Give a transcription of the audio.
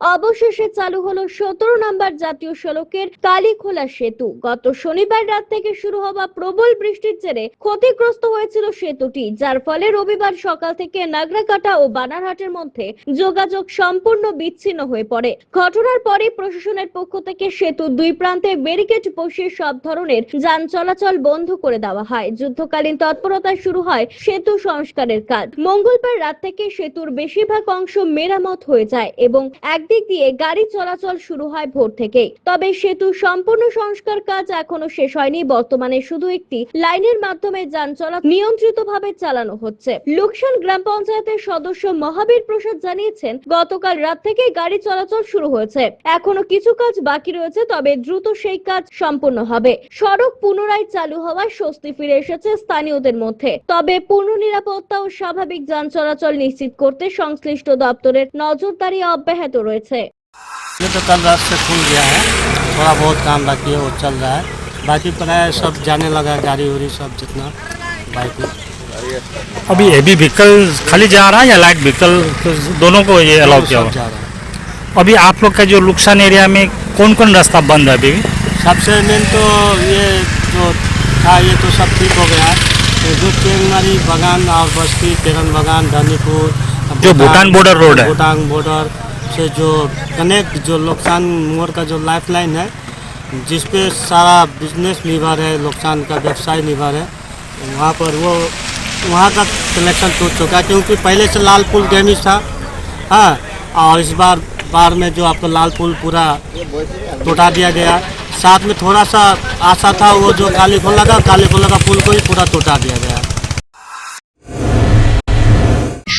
অবশেষে চালু হলো সতেরো নম্বর জাতীয় সড়কের কালীখোলা সেতু। গত শনিবার রাত থেকে শুরু হওয়া প্রবল বৃষ্টির জেরে ক্ষতিগ্রস্ত হয়েছিল সেতুটি, যার ফলে রবিবার সকাল থেকে নাগরাকাটা ও বানারহাটের মধ্যে যোগাযোগ সম্পূর্ণ বিচ্ছিন্ন হয়ে পড়ে। ঘটনার পরে প্রশাসনের পক্ষ থেকে সেতু দুই প্রান্তে ব্যারিকেড বসিয়ে সব ধরনের যান চলাচল বন্ধ করে দেওয়া হয়। যুদ্ধকালীন তৎপরতা শুরু হয় সেতু সংস্কারের কাজ। মঙ্গলবার রাত থেকে সেতুর বেশিরভাগ অংশ মেরামত হয়ে যায় এবং একদিক দিয়ে গাড়ি চলাচল শুরু হয় ভোর থেকেই। তবে সেতু সম্পূর্ণ সংস্কার কাজ এখনও শেষ হয়নি। বর্তমানে শুধু একটি লাইনের মাধ্যমে যান চলাচল নিয়ন্ত্রিতভাবে চালানো হচ্ছে। লোকসান গ্রাম পঞ্চায়েতের সদস্য মহাবীর প্রসাদ জানিয়েছেন, গতকাল রাত থেকে গাড়ি চলাচল শুরু হয়েছে। এখনও কিছু কাজ বাকি রয়েছে, তবে দ্রুত সেই কাজ সম্পূর্ণ হবে। সড়ক পুনরায় চালু হওয়ায় স্বস্তি ফিরে এসেছে স্থানীয়দের মধ্যে। তবে পূর্ণ নিরাপত্তা ও স্বাভাবিক যান চলাচল নিশ্চিত করতে সংশ্লিষ্ট দপ্তরের নজরদারি অব্যাহত রয়েছে। ये तो कल रात से खुल गया है। थोड़ा बहुत काम बाकी है वो चल रहा है। बाकी प्राय सब जाने लगा गाड़ी उड़ी सब जितना बाइक अभी हेवी व्हीकल खाली जा रहा है या लाइट व्हीकल तो दोनों को ये अलाउ किया हुआ। जा रहा है। अभी आप लोग का जो नुकसान एरिया में कौन कौन रास्ता बंद है अभी? सबसे मेन तो ये जो था ये तो सब ठीक हो गया है। ये जो चेंगमारी बागान और बस्ती केरन बगान धनीपुर जो भूटान border रोड है। भूटान बॉर्डर से जो कनेक्ट जो लोकसान मोर का जो लाइफ लाइन है, जिस पे सारा बिज़नेस निर्भर है लोकसान का व्यवसाय निर्भर है वहाँ पर वो, वहाँ का कनेक्शन टूट चुका है, क्योंकि पहले से लाल पुल डैमेज था। हाँ और इस बार बार में जो आपको लाल पुल पूरा टूटा दिया गया, साथ में थोड़ा सा आशा था वो जो काली खोला का काली खोला का पुल को ही पूरा टूटा दिया गया।